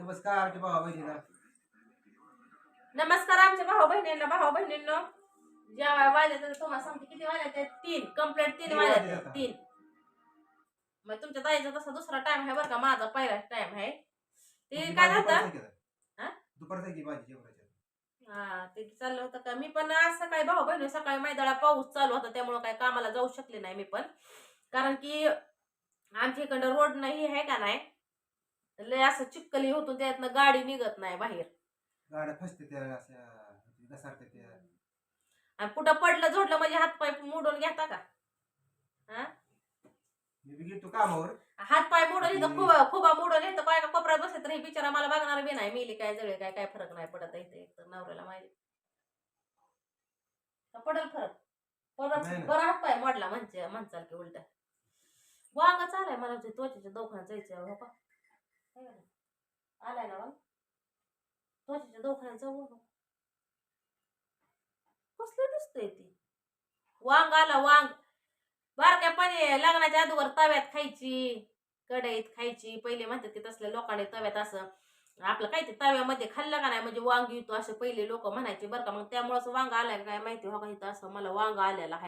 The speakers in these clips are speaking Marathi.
नमस्कार आमच्या भावा बहिणीला नमस्कार आमच्या भाऊ बहिणींना भाऊ बहिणींनो. जेव्हा वाजले तर तुम्हाला सांगते किती वाजले ते तीन. कंप्लीट तीन आता. तीन. मग तुमच्या ताईचा तसा दुसरा टाइम आहे बरं का माझा पहिला टाइम आहे. ते काय झालं? हा? दुपारचा की भाजी जेवणाच्या हा ते चाललं होतं का? मी पण आज सकाळी भाऊ बहिणी सकाळी मैदाळा पाऊस चालू होता त्यामुळं काही कामाला जाऊ शकले नाही मी पण. कारण की आमच्या इकडं रोड नाही आहे का नाही? लय असं चिक्कली होतो त्यातनं गाडी निघत नाही बाहेर. गाड्या फसते त्या अशा घसारते त्या. आणि कुठं पडलं झोडलं म्हणजे हातपाय मोडून घेता का? हा मी बी गेलो कामावर. हातपाय मोडून येतं खुबा खुबा मोडून येतं काय का कोपऱ्यात बसले तर हे बिचारा मला बघणार बी नाही मेली काय जळे काय काय फरक नाही पडत इथे तर नवऱ्याला माहिती. पडल फरक. परत ना. बरं हातपाय मोडला म्हणजे म्हणचाल की उलट. वांग चालाय मला ते त्वचेच्या दवाखान्यात जायचं हो है का नाही? आलाय ना वांग त्वचेच्या दवाखान्यात जाऊ. कसलं दिसतंय ती? वांग आला वांग. बारक्या पाणी लग्नाच्या अगोदर तव्यात खायची कढईत खायची. पहिले म्हणतात की तसल्या लोकांनी तव्यात असं आपलं काय ते तव्यामध्ये खाल्लं का नाही म्हणजे वांग येतो असं पहिले लोक म्हणायचे बरं का. मग त्यामुळेच वांग आलाय काय माहिती. हो का इथं असं मला वांग आलेला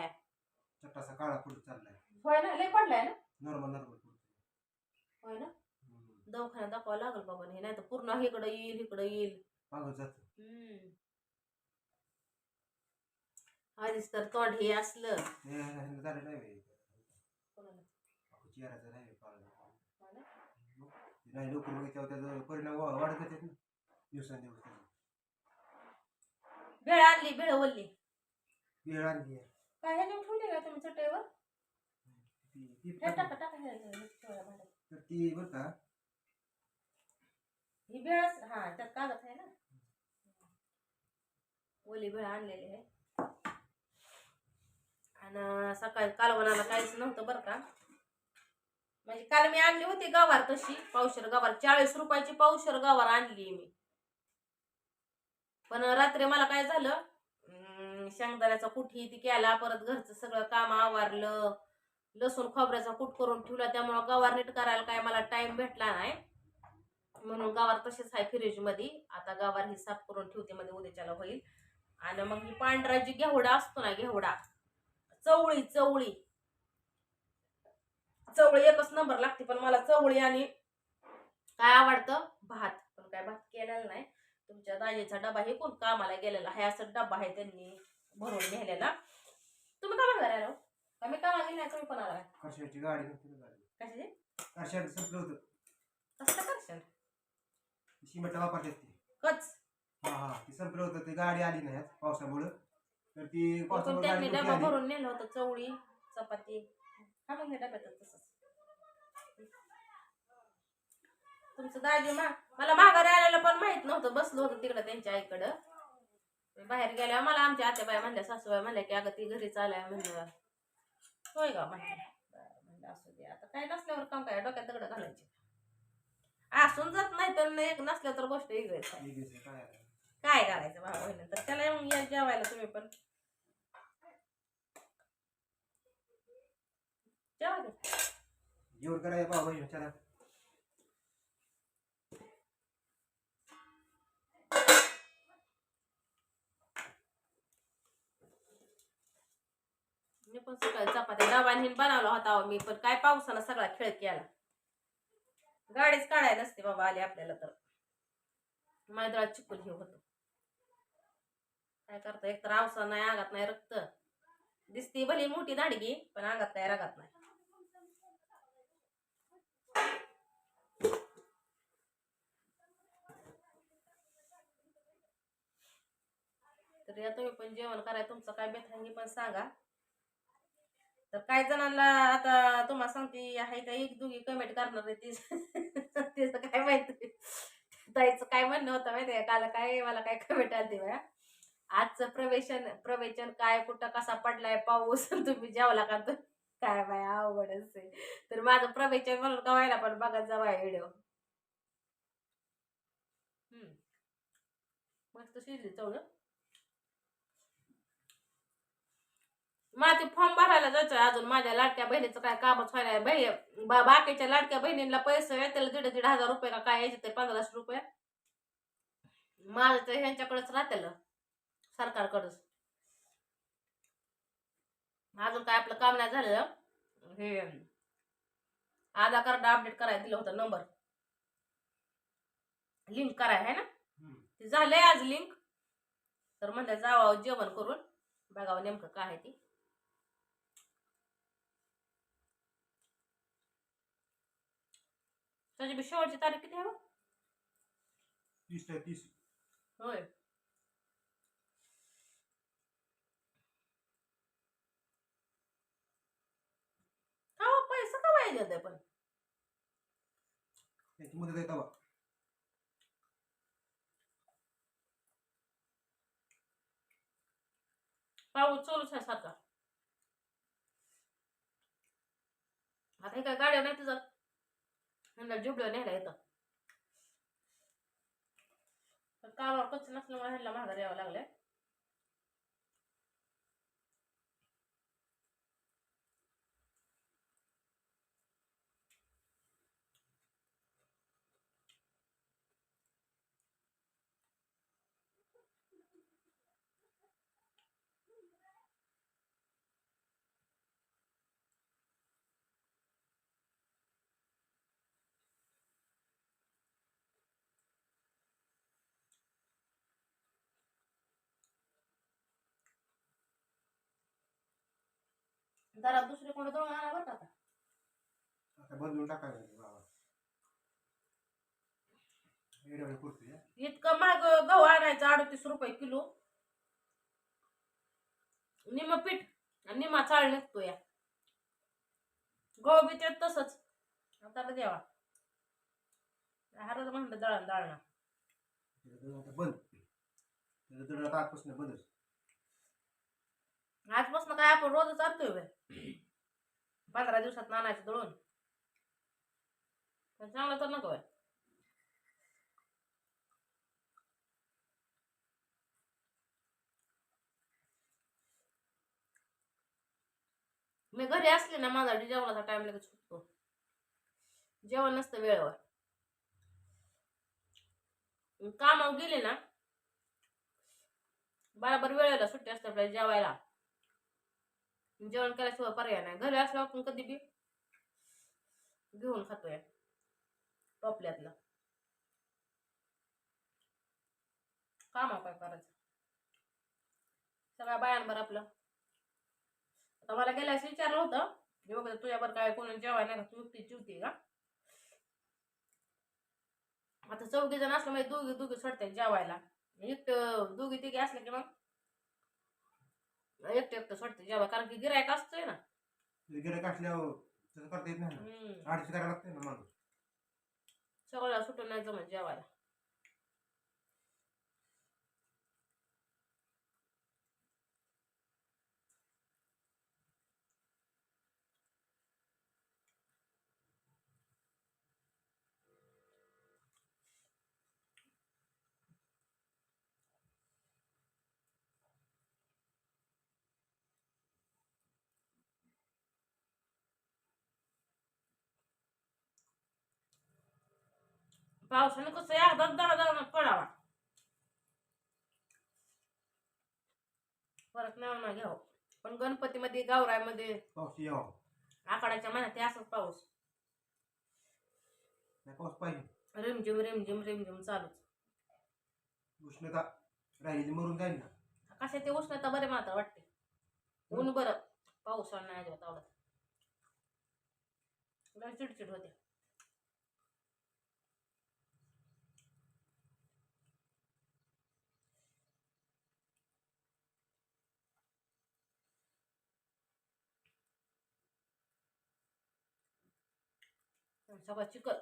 चट्टासा काळा फुट चाललाय. होय ना? लय पडलाय ना? नॉर्मल नॉर्मल होय ना? दवाखान्यात दाखवावं लागल बाबा हे नाही तर पूर्ण इकडं येईल इकडं येईल मागं जात हम्म. आधीच तर तोंड हे असलं नाही नाही पाळलं. लवकर त्याचा परिणाम वा- ना दिवसांदिवस. भेळ आणली भेळ वेळ आणली आहे. काय ह्याच्यावर ठेवली का तुम्ही चटईवर ती- ती हे टाका टाका ह्याला. तर ती बरं का भेळच हा त्यात कागद आहे ना. ओली भेळ आणलेली आहे. आणि सकाळी कालवणाला काहीच नव्हतं बरं का. म्हणजे काल मी आणली होती गवार तशी पावशर गवार. चाळीस रुपयाची पावशर गवार आणली मी. पण रात्री मला काय झालं अं, शेंगदाण्याचा कुठी ती केला परत घरचं सगळं काम आवारलं. लसूण खोबऱ्याचा कूट करून ठेवला त्यामुळं गवार नीट करायला काय मला टाइम भेटला नाही. म्हणून गवार तशीच आहे फ्रीजमध्ये आता गवार ही साफ करून ठेवते मध्ये उद्याच्याला होईल. आणि मग ही पांढरा जी घेवडा असतो ना घेवडा. चवळी चवळी. चवळी एकच नंबर लागते पण मला चवळी आणि काय आवडतं? भात. पण काय भात केलेला नाही. तुमच्या दाजीचा डबा हे कोण कामाला गेलेला आहे असं डबा आहे त्यांनी भरून नेलेला. तुम्ही कामा करायला हो? का मी कामा गेली तुम्ही पण आला कर्शाची गाडी कशाची? संपलं होतं? कसं करशाल सिमेंट वापरतात ते. कच. हा हा ती संपलं होतं ते गाडी आली नाही आज पावसामुळं. तर ती पावसामुळे त्यांनी गाडी डबा आली. भरून नेलं होतं चवळी चपाती. हा मग हे तसंच. तुमचं दाजी मा मला माघारी आलेलं पण माहीत नव्हतं बसलो होतं तिकडं त्यांच्या आईकडं. मी बाहेर गेल्यावर मला आमच्या आत्याबाई म्हणल्या सासूबाई म्हणल्या की अगं ती घरी चालाय म्हणलं. होय का म्हणलं बरं, म्हणलं असू दे. आता काय नसल्यावर काम काय डोक्यात दगड घालायचे. असून जात नाही तर एक नसल्या तर गोष्ट वेगळीच आहे. काय करायचं भावा बहिणी तर त्याला मग या जेवायला तुम्ही पण. जेवा की. जेवण करायचं भाऊ बहिणी चला. मी पण सकाळी चपात्या डबाने बनवला होता अहो मी पण काय पावसानं सगळा खेळ केला. गाडीच काढायला नसते बाबा आली आपल्याला तर. मैदळात चिकूल हे होतं. काय करतो एक तर आवसा नाही आगात नाही रक्त. दिसती भली मोठी दाडगी पण आगात नाही रागात नाही. तर या तुम्ही पण जेवण कराय तुमचं काय बेथांगी पण सांगा. तर काही जणांना आता तुम्हाला सांगते आहे का एक दोघी कमेंट करणार आहे ती तिचं काय माहिती. ताईचं काय म्हणणं होतं माहिती काल काय मला काय कमेंट आली बया? आजचं प्रवेशन प्रवेचन काय कुठं कसा पडलाय पाऊस? तुम्ही जेवला का तर? काय बाय आवडच आहे तर माझं प्रवेचन म्हणून का व्हायला पण बघत जावा व्हिडिओ मस्त शिजली चवळ मला ते फॉर्म भरायला जायचं अजून. माझ्या लाडक्या बहिणीचं काय कामच व्हायला बही बा- बाकीच्या लाडक्या बहिणींना पैसे त्याला दीड दीड हजार रुपये का काय यायचे ते पंधराशे रुपये. माझं तर ह्यांच्याकडेच राहतेल सरकारकडेच. अजून काय आपलं काम नाही झालं. हे आधार कार्ड अपडेट करायला दिलं होतं नंबर. लिंक कराय आहे ना. ते झालंय आज लिंक. तर म्हणलं जावं जेवण करून. बघावं नेमकं काय आहे ते. त्याची बी शेवटची तारीख किती आहे? तीस ते तीस. होय. पैसा का वाया देते पण. त्याची मुदत आहे तवा. पाऊस चालूच आहे सारखा. आता हे काय गाड्या नाही तुझं ह्यांना जुबड्या न्यायला येतं. पण कामावर कच्च नसल्यामुळे ह्यांना माघार यावं लागलंय. जरा दुसरे कोणी दळून आणा बरं का आता. आता बदलून बाबा. इतकं महाग गहू आणायचं अडतीस रुपये किलो. निम पीठ आणि निमा चाळ निघतो या गहू बी ते तसंच. आता बी द्यावा हरच म्हणलं दळण दळणं आता बंद त्याचं दळ आता आजपासून बंदच. आजपासून काय आपण रोजच आणतोय बे. पंधरा दिवसात नाणायचं दळून. पण चांगलं तर नको मी घरी असले ना माझा जेवणाचा टाइम लगेच सुटतो. जेवण नसतं वेळेवर. कामावर गेले ना बराबर वेळेला सुट्टी असते आपल्याला जेवायला. जेवण केल्याशिवाय पर्याय नाही. घरी असल्यावर आपण कधी बी घेऊन खातोय. टोपल्यातलं. काम काय करायचं? सगळ्या बायांवर आपलं. आता मला गेल्यास विचारलं होतं की बघ तुझ्यावर काय कोणी जेवाय नाही का? तू एकटी जेवते का? आता चौघी जण असल्यामुळे दोघी दोघी सोडतात जेवायला. एकटं दोघी तिघी असले की मग एकटं एकटं सोडते जेवाय कारण की गिरायक असतोय ना. गिरायक असल्यावर तसं करता येत नाही ना. हम्म. करायला लागते ना माणूस. सगळ्याला सुटून नाही जमत जेवायला. पावसाने कसं एकदा दहा दहा पडावा. परत नाही ना घ्यावं. पण गणपतीमध्ये गावरायमध्ये पाऊस यावा. आखाड्याच्या महिन्यात ते असंच पाऊस. नाही पाऊस पाहिजे. रिमझिम रिमझिम रिमझिम चालूच. उष्णता राहिलेली मरून जाईल ना. कशा ते उष्णता बरे मात्र वाटते. ऊन बरं. पाऊस नाही अजिबात आवडत. लय चिडचिड होते. सगळं चिकन.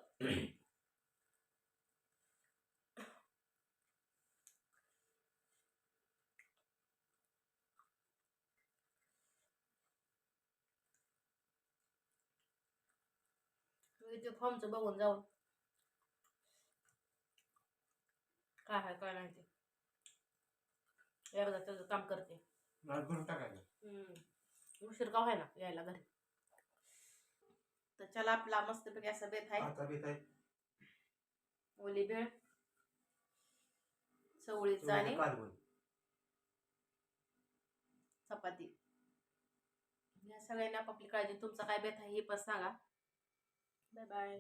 ते फॉर्मचं बघून जाऊन. काय आहे काय नाही ते. एकदा त्याचं काम करते. भरून टाकायचं. उशीर का व्हायना यायला घरी. चला आपला मस्तपैकी असा बेत आहे. आता बेत आहे. ओली बेळ. चवळीचा आणि कालवण चपाती. या सगळ्यांनी आपापली काळजी. तुमचा काय बेत आहे हे पण सांगा. Bye bye.